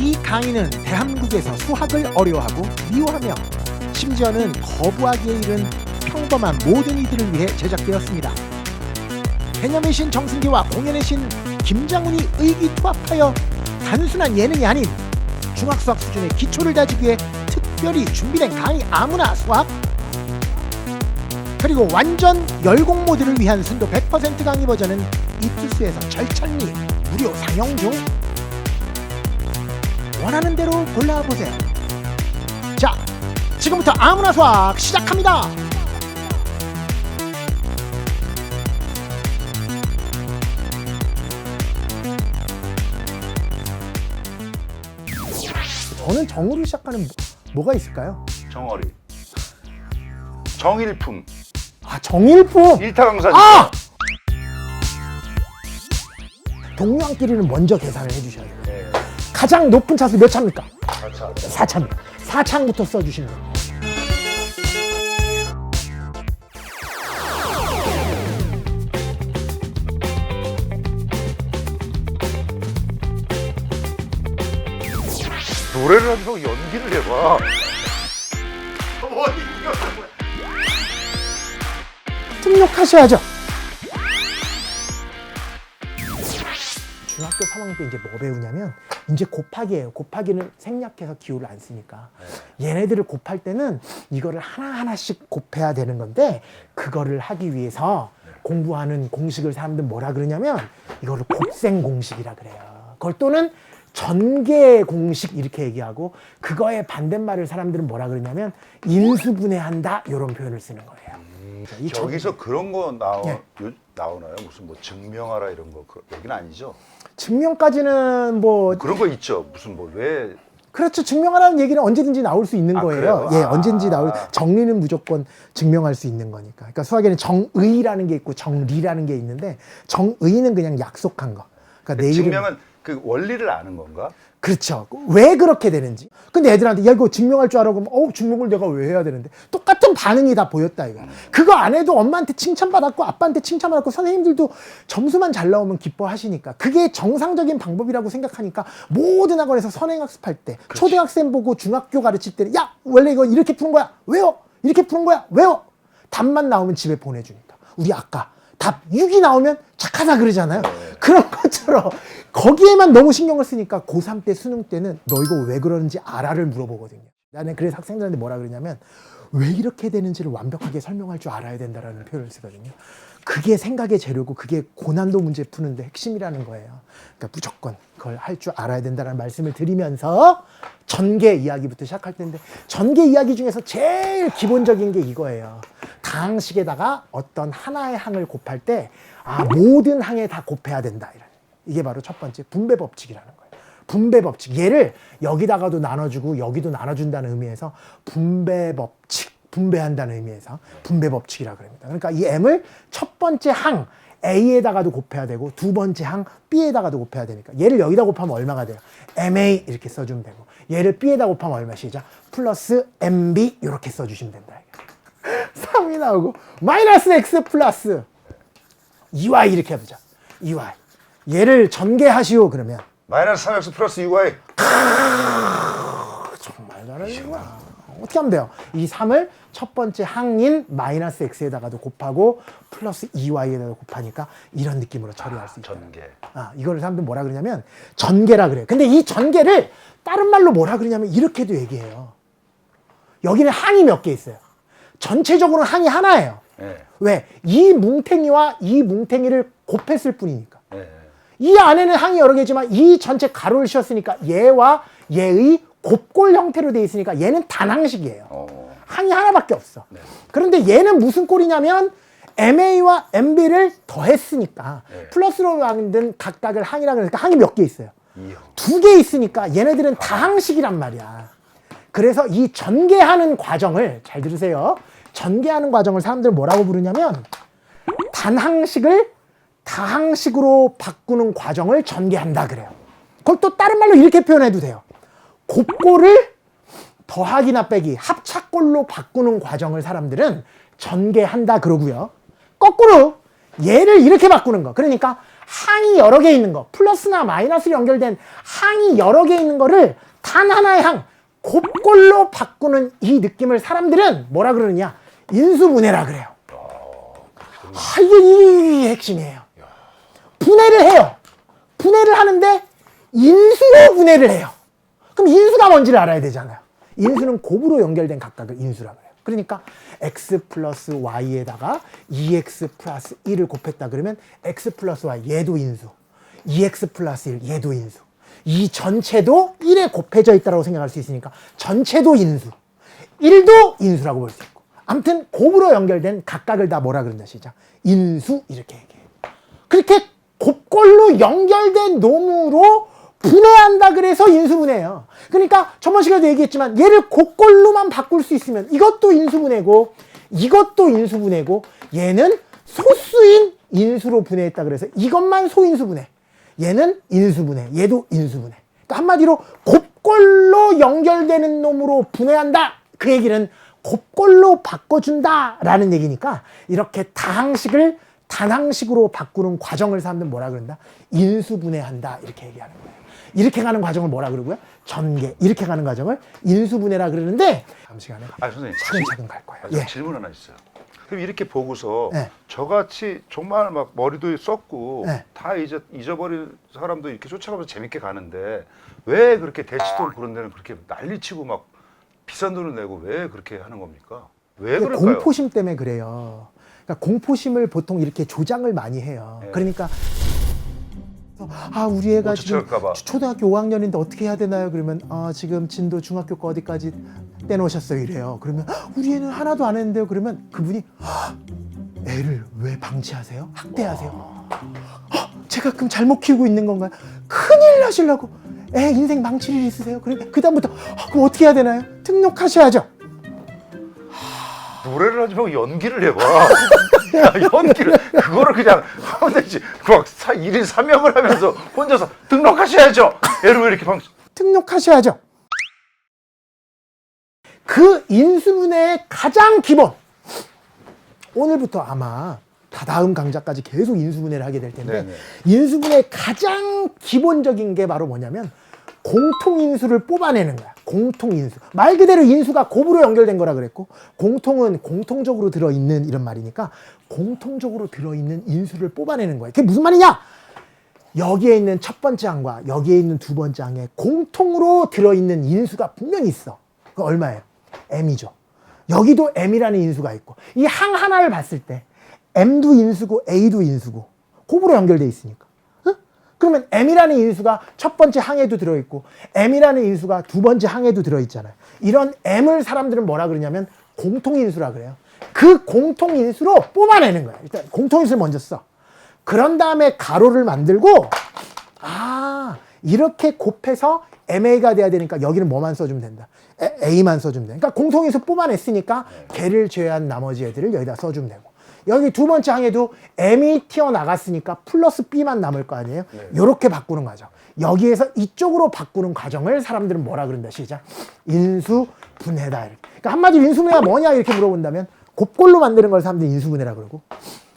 이 강의는 대한민국에서 수학을 어려워하고 미워하며 심지어는 거부하기에 이른 평범한 모든 이들을 위해 제작되었습니다. 개념의 신 정승기와 공연의 신 김장훈이 의기투합하여 단순한 예능이 아닌 중학수학 수준의 기초를 다지기 위해 특별히 준비된 강의 아무나 수학 그리고 완전 열공 모드를 위한 순도 100% 강의 버전은 이투스에서 절찬리 무료 상영 중 원하는 대로 골라보세요 자 지금부터 아무나 수학 시작합니다 저는 정으로 시작하는 뭐- 뭐가 있을까요? 정어리. 정일품. 아 정일품 일타강산. 아! 동료한끼리는 먼저 계산을 해주셔야 돼요. 네. 가장 높은 차수 몇 차입니까? 아차. 4차입니다. 4창부터 써주시는 거예요. 노래를 하면서 연기를 해봐. 이거 등록하셔야죠. 중학교 3학년 때 이제 뭐 배우냐면 이제 곱하기예요. 곱하기는 생략해서 기호를 안 쓰니까 얘네들을 곱할 때는 이거를 하나하나씩 곱해야 되는 건데 그거를 하기 위해서 공부하는 공식을 사람들 뭐라 그러냐면 이거를 곱셈 공식이라 그래요. 그걸 또는 전개 공식 이렇게 얘기하고 그거의 반대말을 사람들은 뭐라 그러냐면 인수분해한다 이런 표현을 쓰는 거예요. 이 전- 저기서 그런 거 나오 예. 요, 나오나요? 무슨 뭐 증명하라 이런 거 그, 여기는 아니죠? 증명까지는 뭐 그런 거 있죠. 무슨 뭐 왜 그렇죠 증명하라는 얘기는 언제든지 나올 수 있는 아, 거예요. 그래요? 예, 아. 언제든지 나올 정리는 무조건 증명할 수 있는 거니까. 그러니까 수학에는 정의라는 게 있고 정리라는 게 있는데 정의는 그냥 약속한 거. 그러니까 내일은 증명은 그 원리를 아는 건가? 그렇죠. 왜 그렇게 되는지. 근데 애들한테 야 이거 증명할 줄 알아 그러면 어 증명을 내가 왜 해야 되는데. 똑같은 반응이 다 보였다 이거. 그거 안 해도 엄마한테 칭찬받았고 아빠한테 칭찬받았고 선생님들도 점수만 잘 나오면 기뻐하시니까. 그게 정상적인 방법이라고 생각하니까 모든 학원에서 선행학습할 때 초등학생 보고 중학교 가르칠 때는 야 원래 이거 이렇게 푸는 거야. 외워 이렇게 푸는 거야. 외워 답만 나오면 집에 보내주니까. 우리 아까 답 6이 나오면 착하다 그러잖아요. 그런 것처럼 거기에만 너무 신경을 쓰니까 고3 때 수능 때는 너 이거 왜 그러는지 알아를 물어보거든요. 나는 그래서 학생들한테 뭐라 그러냐면 왜 이렇게 되는지를 완벽하게 설명할 줄 알아야 된다라는 표현을 쓰거든요. 그게 생각의 재료고 그게 고난도 문제 푸는데 핵심이라는 거예요. 그러니까 무조건 그걸 할 줄 알아야 된다는 말씀을 드리면서 전개 이야기부터 시작할 텐데 전개 이야기 중에서 제일 기본적인 게 이거예요. 다항식에다가 어떤 하나의 항을 곱할 때 아, 모든 항에 다 곱해야 된다. 이런. 이게 바로 첫 번째 분배 법칙이라는 거예요. 분배 법칙. 얘를 여기다가도 나눠주고 여기도 나눠준다는 의미에서 분배 법칙. 분배한다는 의미에서 분배 법칙이라 그럽니다. 그러니까 이 m을 첫 번째 항 a에다가도 곱해야 되고 두 번째 항 b에다가도 곱해야 되니까 얘를 여기다 곱하면 얼마가 돼요? ma 이렇게 써주면 되고 얘를 b에다 곱하면 얼마 시작? 플러스 mb 이렇게 써주시면 된다. 3이 나오고 마이너스 x 플러스 2y 이렇게 해보자. 2y 얘를 전개하시오 그러면 마이너스 3x 플러스 2y 정말 잘하는구나. 어떻게 하면 돼요? 이 3을 첫 번째 항인 마이너스 x에다가도 곱하고 플러스 2y에다가 곱하니까 이런 느낌으로 처리할 수 있다. 전개. 아, 이거를 사람들 뭐라 그러냐면 전개라 그래요. 근데 이 전개를 다른 말로 뭐라 그러냐면 이렇게도 얘기해요. 여기는 항이 몇 개 있어요. 전체적으로는 항이 하나예요. 예. 왜? 이 뭉탱이와 이 뭉탱이를 곱했을 뿐이니까. 예. 이 안에는 항이 여러 개지만 이 전체 가로를 씌웠으니까 얘와 얘의 곱골 형태로 돼 있으니까 얘는 단항식이에요. 어. 항이 하나밖에 없어. 그런데 얘는 무슨 꼴이냐면 MA와 MB를 더했으니까 네. 플러스로 만든 각각을 항이라 그러니까 항이 몇 개 있어요. 두 개 있으니까 얘네들은 다항식이란 말이야. 그래서 이 전개하는 과정을 잘 들으세요. 전개하는 과정을 사람들 뭐라고 부르냐면 단항식을 다항식으로 바꾸는 과정을 전개한다 그래요. 그걸 또 다른 말로 이렇게 표현해도 돼요. 곱골을 더하기나 빼기 합차골로 바꾸는 과정을 사람들은 전개한다 그러고요. 거꾸로 얘를 이렇게 바꾸는 거. 그러니까 항이 여러 개 있는 거, 플러스나 마이너스로 연결된 항이 여러 개 있는 거를 단 하나의 항, 곱골로 바꾸는 이 느낌을 사람들은 뭐라 그러느냐? 인수분해라 그래요. 아, 이게 이 핵심이에요. 분해를 해요. 분해를 하는데 인수로 분해를 해요. 그럼 인수가 뭔지를 알아야 되잖아요. 인수는 곱으로 연결된 각각을 인수라 그래요. 그러니까 x 플러스 y에다가 2x 플러스 1을 곱했다 그러면 x 플러스 y 얘도 인수. 2x 플러스 1 얘도 인수. 이 전체도 1에 곱해져 있다고 생각할 수 있으니까 전체도 인수. 1도 인수라고 볼 수 있고. 아무튼 곱으로 연결된 각각을 다 뭐라 그런다 시작. 인수 이렇게 얘기해요. 그렇게 곱골로 연결된 놈으로 분해한다 그래서 인수분해예요. 그러니까 저번 시간에도 얘기했지만 얘를 곱골로만 바꿀 수 있으면 이것도 인수분해고 이것도 인수분해고 얘는 소수인 인수로 분해했다 그래서 이것만 소인수분해. 얘는 인수분해. 얘도 인수분해. 그러니까 한마디로 곱골로 연결되는 놈으로 분해한다. 그 얘기는 곱골로 바꿔준다라는 얘기니까 이렇게 다항식을 단항식으로 바꾸는 과정을 사람들 은 뭐라 그런다? 인수분해한다 이렇게 얘기하는 거예요. 이렇게 가는 과정을 뭐라 그러고요? 전개 이렇게 가는 과정을 인수분해라 그러는데 다음 시간에 아 선생님 차근차근 갈 거예요. 아, 예. 질문 하나 있어요. 그럼 이렇게 보고서 네. 저같이 정말 막 머리도 썼고 네. 다 잊어, 잊어버린 사람도 이렇게 쫓아가면서 재밌게 가는데 왜 그렇게 대치동 그런 데는 그렇게 난리치고 막 비싼 돈을 내고 왜 그렇게 하는 겁니까? 왜 이게 그럴까요? 공포심 때문에 그래요. 그러니까 공포심을 보통 이렇게 조장을 많이 해요. 네. 그러니까 아 우리 애가 못 지금 쫓아갈까 봐. 초- 초등학교 5학년인데 어떻게 해야 되나요? 그러면 아 지금 진도 중학교 거 어디까지 떼놓으셨어요? 이래요. 그러면 "헉, 우리 애는 하나도 안 했는데요. 그러면 그분이 "헉, 애를 왜 방치하세요? 학대하세요? 헉, 제가 그럼 잘못 키우고 있는 건가요? 큰일 나시려고 애 인생 망칠 일 있으세요? 그러면 그 다음부터 그럼 어떻게 해야 되나요? 등록하셔야죠. 노래를 하지 말고 연기를 해봐. 야, 연기를 그거를 그냥 하면 되지. 막 사, 1인 3역을 하면서 혼자서 등록하셔야죠. 얘를 왜 이렇게 방 등록하셔야죠. 그 인수분해의 가장 기본. 오늘부터 아마 다 다음 강좌까지 계속 인수분해를 하게 될 텐데 네네. 인수분해의 가장 기본적인 게 바로 뭐냐면 공통인수를 뽑아내는 거야. 공통인수. 말 그대로 인수가 곱으로 연결된 거라 그랬고 공통은 공통적으로 들어있는 이런 말이니까 공통적으로 들어있는 인수를 뽑아내는 거야. 그게 무슨 말이냐? 여기에 있는 첫 번째 항과 여기에 있는 두 번째 항에 공통으로 들어있는 인수가 분명히 있어. 그 얼마예요? m이죠. 여기도 m이라는 인수가 있고 이 항 하나를 봤을 때 m도 인수고 a도 인수고 곱으로 연결돼 있으니까. 응? 그러면 m이라는 인수가 첫 번째 항에도 들어있고 m이라는 인수가 두 번째 항에도 들어있잖아요. 이런 m을 사람들은 뭐라 그러냐면 공통인수라 그래요. 그 공통인수로 뽑아내는 거야. 일단 공통인수를 먼저 써. 그런 다음에 가로를 만들고 아 이렇게 곱해서 MA가 돼야 되니까 여기는 뭐만 써주면 된다. 에- A만 써주면 돼. 그러니까 공통인수 뽑아냈으니까 걔를 제외한 나머지 애들을 여기다 써주면 되고 여기 두 번째 항에도 M이 튀어나갔으니까 플러스 B만 남을 거 아니에요. 이렇게 바꾸는 과정. 여기에서 이쪽으로 바꾸는 과정을 사람들은 뭐라 그런다 시작. 인수 분해다. 이렇게. 그러니까 한마디로 인수분해가 뭐냐 이렇게 물어본다면 곱골로 만드는 걸 사람들이 인수분해라 그러고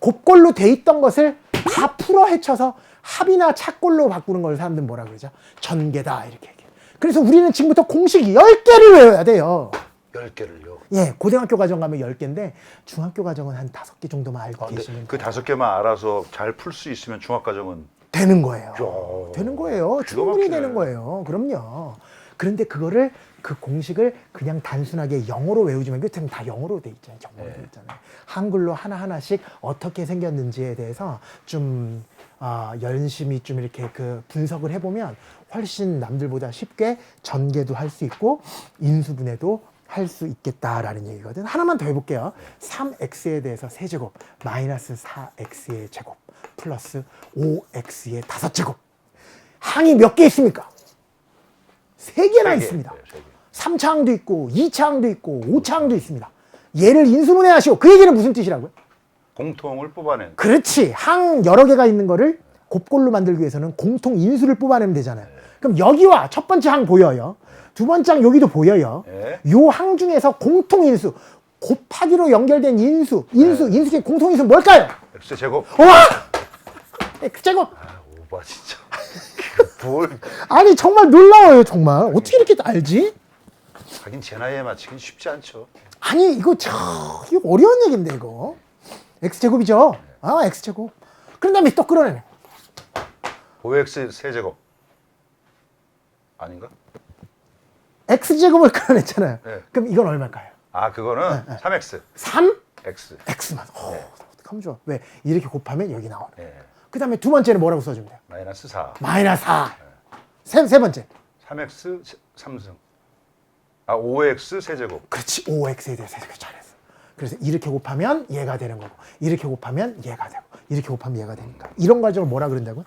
곱골로 돼 있던 것을 다 풀어 헤쳐서 합이나 차골로 바꾸는 걸 사람들은 뭐라 그러죠? 전개다 이렇게 얘기해요. 그래서 우리는 지금부터 공식 10개를 외워야 돼요. 10개를요. 예, 고등학교 과정 가면 10개인데 중학교 과정은 한 5개 정도만 알고 아, 계시면 그 다섯 개만 알아서 잘 풀 수 있으면 중학과정은 되는 거예요. 야. 되는 거예요. 기가 충분히 막히네. 되는 거예요. 그럼요. 그런데 그거를 그 공식을 그냥 단순하게 영어로 외우지 말고 요즘 다 영어로 돼 있잖아요. 영어로 돼 있잖아요. 한글로 하나 하나씩 어떻게 생겼는지에 대해서 좀 아, 열심히 좀 이렇게 그 분석을 해보면 훨씬 남들보다 쉽게 전개도 할 수 있고 인수분해도 할 수 있겠다라는 얘기거든. 하나만 더 해볼게요. 3x에 대해서 세제곱 마이너스 4x의 제곱 플러스 5x의 다섯 제곱 항이 몇 개 있습니까? 세 개나. 있습니다. 네. 3차항도 있고 2차항도 있고 5차항도 있습니다. 얘를 인수분해 하시오. 그 얘기는 무슨 뜻이라고요? 공통을 뽑아낸 그렇지. 항 여러 개가 있는 거를 곱골로 만들기 위해서는 공통 인수를 뽑아내면 되잖아요. 그럼 여기와 첫 번째 항 보여요. 두 번째 항 여기도 보여요. 네. 요항 중에서 공통 인수, 곱하기로 연결된 인수, 인수, 인수 중에 공통 인수 뭘까요? X 제곱 와! X제곱 아, 오바 진짜. 뭘 아니 정말 놀라워요 정말 어떻게 이렇게 알지? 하긴 제 나이에 맞추긴 쉽지 않죠. 아니 이거 참 이거 어려운 얘기인데 이거 X제곱이죠 아 X제곱 그런 다음에 또 끌어내네 5x 세제곱 아닌가? X제곱을 끌어냈잖아요 네. 그럼 이건 얼마일까요? 아 그거는 3x 3? x. X만 어, 어떡하면 좋아 왜 이렇게 곱하면 여기 나오네 예. 그 다음에 두 번째는 뭐라고 써주면 돼요? 마이너스 4. 마이너스 4 세, 세 번째 3x 3승. 아 5x 세제곱. 그렇지 5x에 대해서 이렇게 잘했어 그래서 이렇게 곱하면 얘가 되는 거고 이렇게 곱하면 얘가 되고 이렇게 곱하면 얘가 되니까 이런 과정을 뭐라 그런다고?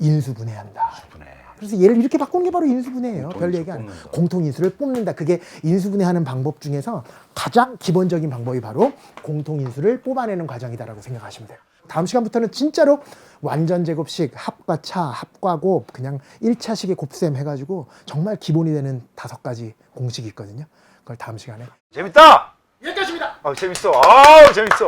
인수분해한다 분해. 그래서 얘를 이렇게 바꾸는 게 바로 인수분해예요 별 얘기 아니에요 뽑는다. 공통 인수를 뽑는다 그게 인수분해하는 방법 중에서 가장 기본적인 방법이 바로 공통 인수를 뽑아내는 과정이다라고 생각하시면 돼요 다음 시간부터는 진짜로 완전 제곱식 합과 차, 합과 곱 그냥 1차식의 곱셈 해가지고 정말 기본이 되는 다섯 가지 공식이 있거든요 그걸 다음 시간에 재밌다. 여기까지입니다 아 재밌어. 아우 재밌어.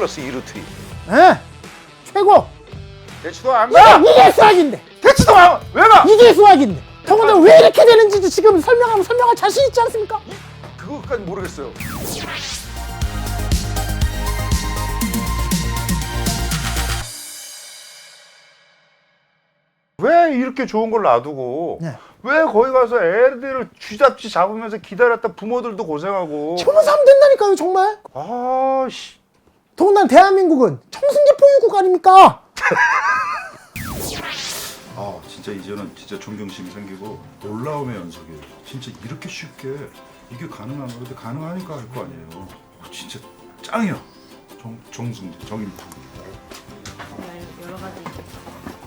플러스 2루트 2. 예 최고 대치도 안야 가. 이게 수학인데 대치도 안. 왜 가? 이게 수학인데 더군다나 왜 이렇게 되는지도 지금 설명하면 설명할 자신 있지 않습니까? 그거까지 모르겠어요. 왜 이렇게 좋은 걸 놔두고 네. 왜 거기 가서 애들을 쥐잡지 잡으면서 기다렸다 부모들도 고생하고 저러면서 하면 된다니까요 정말 아씨 더군다나 대한민국은 청승제 보유국 아닙니까? 아 진짜 이제는 진짜 존경심이 생기고 놀라움의 연속이에요. 진짜 이렇게 쉽게 이게 가능한 거 근데 가능하니까 할 거 아니에요. 어, 진짜 짱이야. 정 정승재 정인수. 정말 여러 가지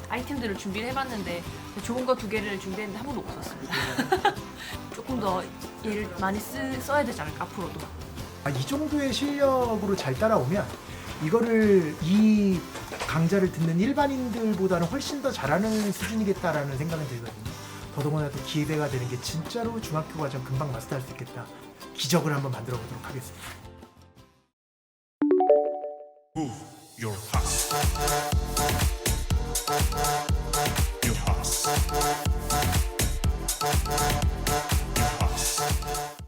아이템들을 준비를 해봤는데 좋은 거 두 개를 준비했는데 한 번도 없었습니다. 조금 더 얘를 많이 쓰, 써야 되지 않을까 앞으로도. 아, 이 정도의 실력으로 잘 따라오면 이거를 이 강좌를 듣는 일반인들보다는 훨씬 더 잘하는 수준이겠다라는 생각은 들거든요. 더더군다나 또 기회가 되는 게 진짜로 중학교 과정 금방 마스터할 수 있겠다. 기적을 한번 만들어 보도록 하겠습니다. your house.